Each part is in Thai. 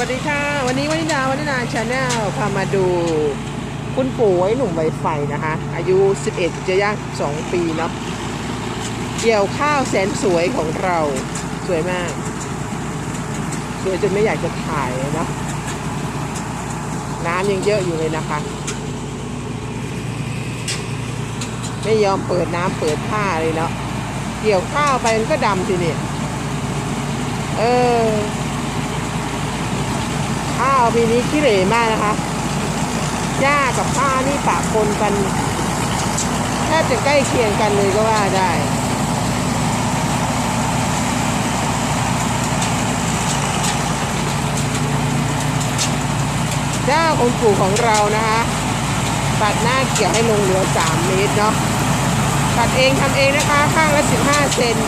วัสดีค่ะ วันนี้วันิดาวันิดาชาแนลพามาดูคุณปู่ไว้หนุ่มใบไฟนะคะ อายุ 11 จะย่าง2ปีเนาะเกี่ยวข้าวแสนสวยของเราสวยมาก สวยจนไม่อยากจะถ่ายเนาะน้ำยังเยอะอยู่เลยนะคะ ไม่ยอมเปิดน้ำเปิดผ้าเลยเนาะเกี่ยวข้าวไปมันก็ดำทีเนี่ยเออ ข้าวปีนี้ขี้เหร่มากนะคะหญ้ากับผ้านี่ปะปนกันแทบจะใกล้เคียงกันเลยก็ว่าได้หญ้าองปู่ของเรานะคะตัดหน้าเกี่ยวให้ลงเหลือ 3 เมตรเนาะตัดเองทำเองนะคะ ข้างละ 15 เซน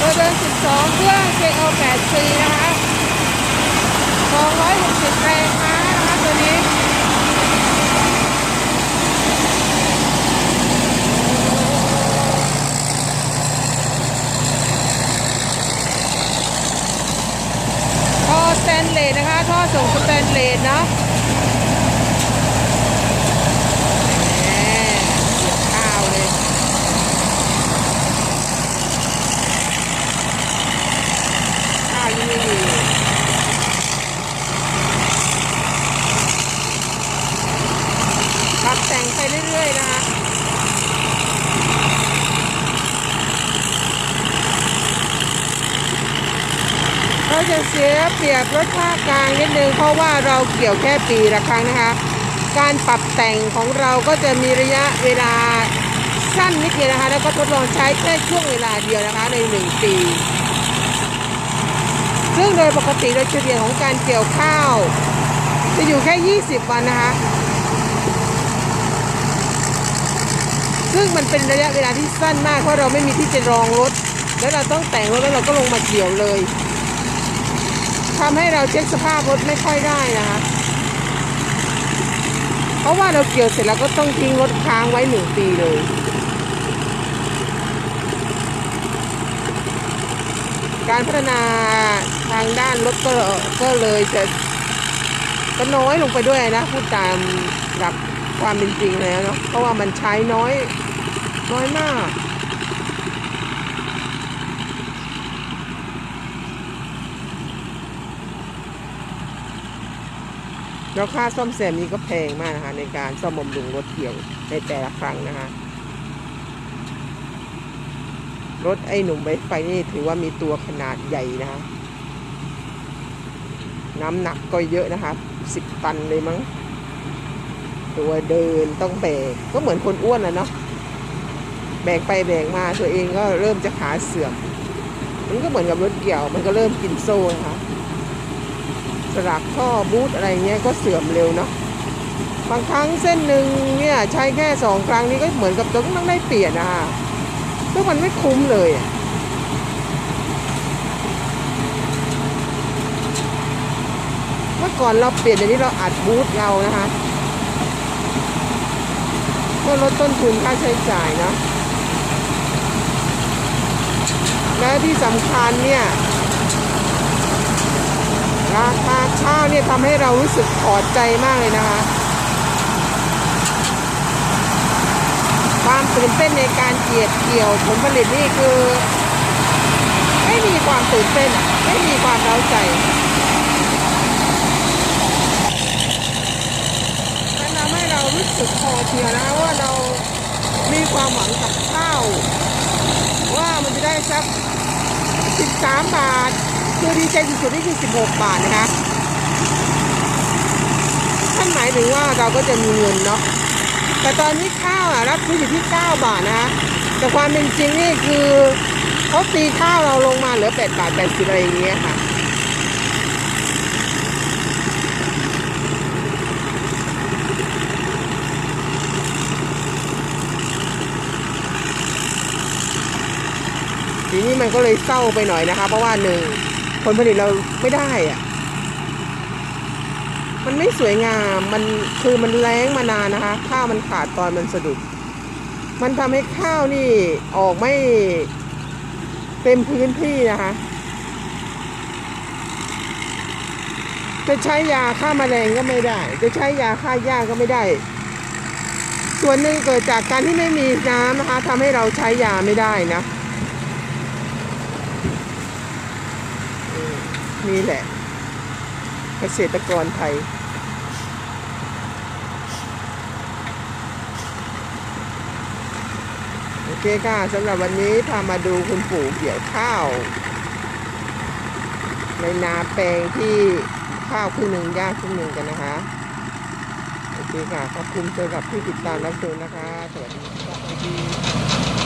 ตัวเดิน 12 เครื่อง KO 8 c นะคะ260 แรงม้านะคะตัวนี้ ท่อสแตนเลสนะคะ ท่อส่งสแตนเลสเนาะแหมเกี่ยวข้าวเลย ข้าวยังไม่มีปรับแต่งไปเรื่อยๆนะคะเราจะเสียเปรียบรถภาคกลางนิดนึงเพราะว่าเราเกี่ยวแค่ปีละครั้งนะคะ การปรับแต่งของเราก็จะมีระยะเวลาสั้นนิดเดียวนะคะ แล้วก็ทดลองใช้แค่ช่วงเวลาเดียวนะคะในหนึ่งปีซึ่งโดยปกติโดยเฉลี่ยของการเกี่ยวข้าว จะอยู่แค่ 20 วันนะคะ ซึ่งมันเป็นระยะเวลาที่สั้นมากเพราะเราไม่มีที่จะรองรถ แล้วเราต้องแต่งรถแล้วเราก็ลงมาเกี่ยวเลยทำให้เราเช็คสภาพรถไม่ค่อยได้นะคะเพราะว่าเราเกี่ยวเสร็จแล้วก็ต้องทิ้งรถค้างไว้หนึ่งปีเลยการพัฒนาทางด้านรถก็ก็เลยจะก็น้อยลงไปด้วยนะพูดตามหลักความเป็นจริงแล้วเนาะเพราะว่ามันใช้น้อย น้อยมาก แล้วค่าซ่อมแซมนี้ก็แพงมากนะคะ ในการซ่อมบำรุงรถเกี่ยวในแต่ละครั้งนะคะ รถไอ้หนุ่มไบไฟนี่ถือว่ามีตัวขนาดใหญ่นะคะ น้ำหนักก็เยอะนะคะสิบตันเลยมั้ง ตัวเดินต้องแบกก็เหมือนคนอ้วนนะเนาะ แบกไปแบกมาตัวเองก็เริ่มจะขาเสื่อม มันก็เหมือนกับรถเกี่ยว มันก็เริ่มกินโซ่นะคะสลักท่อบูทอะไรเงี้ยก็เสื่อมเร็วเนาะบางครั้งเส้นหนึ่งเนี่ยใช้แค่สองครั้งนี้ก็เหมือนกับต้องต้องได้เปลี่ยนนะคะซึ่งมันไม่คุ้มเลยอะเมื่อก่อนเราเปลี่ยนอย่างนี้เราอัดบูทเรานะคะเพื่อลดต้นทุนค่าใช้จ่ายเนาะ และที่สำคัญเนี่ยราคาข้าวเนี่ยทำให้เรารู้สึกถอดใจมากเลยนะคะความตื่นเต้นในการเกี่ยวเกี่ยวผลผลิตนี่คือ ไม่มีความตื่นเต้นไม่มีความเร้าใจมันทำให้เรารู้สึกพอเพียงนะว่าเรามีความหวังกับข้าว ว่ามันจะได้สัก 13 บาท คือดีใจสุดๆนี่คือ 16 บาทนะคะท่านหมายถึงว่าเราก็จะมีเงินเนาะแต่ตอนนี้ข้าวอะรับซื้ออยู่ที่ 9 บาทนะคะแต่ความเป็นจริงนี่คือเขาตีข้าวเราลงมาเหลือ 8 บาท 80 อะไรอย่างเงี้ยค่ะ ทีนี้มันก็เลยเศร้าไปหน่อยนะคะ เพราะว่าหนึ่งผลผลิตเราไม่ได้อะมันไม่สวยงามมันคือมันแล้งมานานนะคะ ข้าวมันขาดตอนมันสะดุด มันทำให้ข้าวนี่ออกไม่เต็มพื้นที่นะคะจะใช้ยาฆ่าแมลงก็ไม่ได้ จะใช้ยาฆ่าหญ้าก็ไม่ได้ ส่วนหนึ่งเกิดจากการที่ไม่มีน้ำนะคะทำให้เราใช้ยาไม่ได้นะอืม นี่แหละ เกษตรกรไทย โอเคค่ะสำหรับวันนี้พามาดูคุณปู่เกี่ยวข้าว ในนาแปลงที่ข้าวครึ่งหนึ่งหญ้าครึ่งหนึ่งกันนะคะโอเคค่ะขอบคุณสำหรับที่ติดตามรับชมนะคะ สวัสดีค่ะ